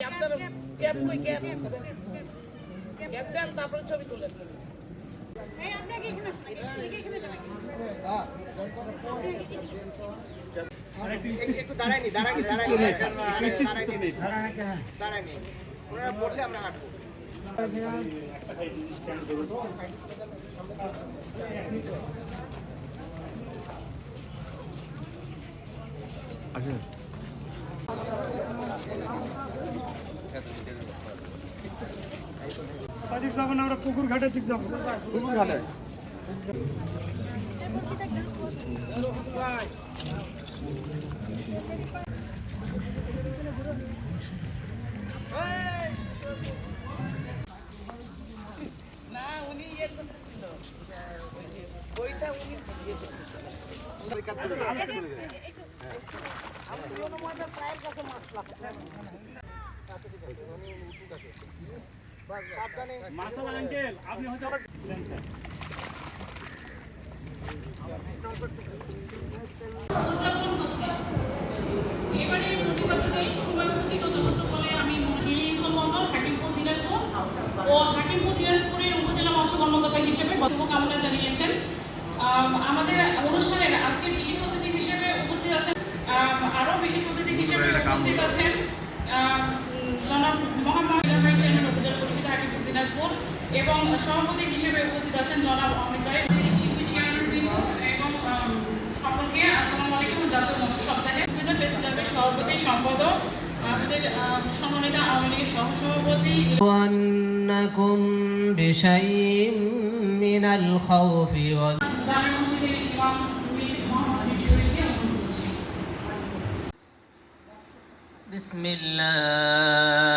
আপনার ক্যাব কই cab cab দেন তারপরে ছবি তুলেন দাঁড়ায়নি দাঁড়ায়নি দাঁড়ায়নি। দাঁড়ায়নি দাঁড়ায়নি। ওনারা বললে আমরা হাঁটবো। ঠিক যাব না আমরা পুকুর ঘাটের দিক যাব পুকুর ঘাটে না উনি ইয়ে করতেছিল ওই যে বইটা উনি ইয়ে করতেছিল আমি কোনো মজা প্রায়ের কাছে মাছ লাগছে আঙ্কেল আপনি আমি মন্ডল হাকিমপুর দিনাজপুর ও হাকিমপুর দিনাজপুরের উপজেলা মৎস্য কর্মকর্তা হিসেবে শুভকামনা জানিয়েছেন। আম, আমাদের অনুষ্ঠানের আজকের বিশেষ অতিথি হিসেবে উপস্থিত আছেন আরও বিশেষ অতিথি হিসেবে উপস্থিত আছেন জনাব দিনাজপুর এবং সভাপতি হিসেবে উপস্থিত আছেন জনাব অমিত রায় ইউপি চেয়ারম্যান বৃন্দ এবং আম, সকলকে আসসালামু আলাইকুম জাতীয় মৎস্য সপ্তাহে উপজেলা প্রেস ক্লাবের সভাপতি সম্পাদক আমাদের আম, সম্মানিত আওয়ামী লীগের সহসভাপতি ونكم بشيء من الخوف وال জামে মসজিদের ইমাম মীর মোহাম্মদ আমির শরীফকে অনুরোধ করছি بسم الله